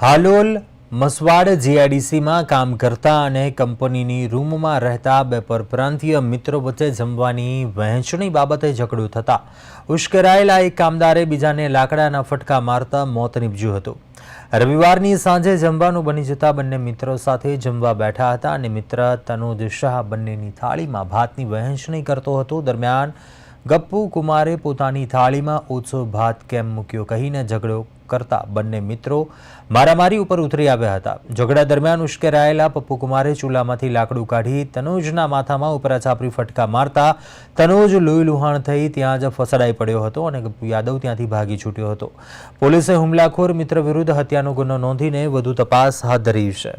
હાલોલ, મસવાડ જીઆઈડીસીમાં કામ કરતા અને કંપનીની રૂમમાં રહેતા બે પરપ્રાંતીય મિત્રો વચ્ચે જમવાની વહેંચણી બાબતે ઝઘડો થતા ઉશ્કેરાયેલા એક કામદારે બીજાને લાકડાના ફટકા મારતા મોત નીપજ્યું હતું. રવિવારની સાંજે જમવાનું બની જતા બંને મિત્રો સાથે જમવા બેઠા હતા અને મિત્ર તનુજ શાહ બંનેની થાળીમાં ભાતની વહેંચણી કરતો હતો. દરમિયાન ગપ્પુ કુમારે પોતાની થાળીમાં ઓછો ભાત કેમ મૂક્યો કહીને ઝઘડો કરતા બંને મિત્રો મારામારી ઉપર ઉતરી આવ્યા હતા. ઝઘડા દરમિયાન ઉશ્કેરાયેલા પપ્પુ કુમારે ચૂલામાંથી લાકડું કાઢી તનુજના માથામાં ઉપરા છાપરી ફટકા મારતા તનુજ લોહી લુહાણ થઈ ત્યાં જ ફસડાઈ પડ્યો હતો અને ગપ્પુ યાદવ ત્યાંથી ભાગી છૂટ્યો હતો. પોલીસે હુમલાખોર મિત્ર વિરુદ્ધ હત્યાનો ગુનો નોંધીને વધુ તપાસ હાથ ધરી છે.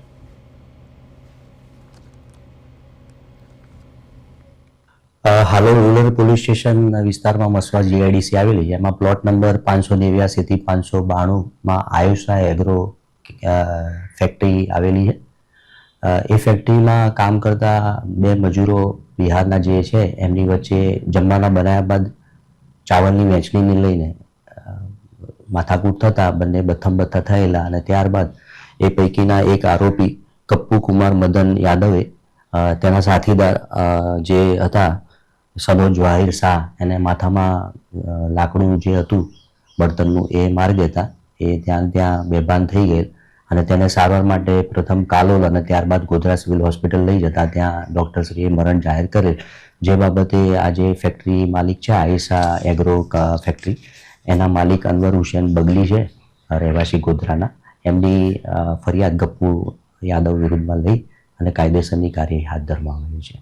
હાલોલ રૂરલ પોલીસ સ્ટેશન વિસ્તારમાં મસવા જીઆઈડીસી આવેલી છે. એમાં પ્લોટ નંબર પાંચસો નેવ્યાસીથી પાંચસો બાણુંમાં આયુષા એગ્રો ફેક્ટરી આવેલી છે. એ ફેક્ટરીમાં કામ કરતા બે મજૂરો બિહારના જે છે, એમની વચ્ચે જમવાના બનાવ્યા બાદ ચાવલની વહેંચણીને લઈને માથાકૂટ થતાં બંને બથમ બથ્થા થયેલા અને ત્યારબાદ એ પૈકીના એક આરોપી કપ્પુ કુમાર મદન યાદવે તેના સાથીદાર જે હતા સનોજ વાહિર શાહ એને માથામાં લાકડું જે હતું બળતણનું એ મારી દેતા. એ ત્યાં ત્યાં બેભાન થઈ ગયેલ અને તેને સારવાર માટે પ્રથમ કાલોલ અને ત્યારબાદ ગોધરા સિવિલ હોસ્પિટલ લઈ જતા ત્યાં ડૉક્ટરશ્રીએ મરણ જાહેર કરેલ. જે બાબતે આજે ફેક્ટરી માલિક છે આયસા એગ્રો ફેક્ટરી. એના માલિક અનવર હુસેન બગલી છે, રહેવાસી ગોધરાના. એમની ફરિયાદ ગપ્પુ યાદવ વિરુદ્ધમાં લઈ અને કાયદેસરની કાર્યવાહી હાથ ધરવામાં આવી છે.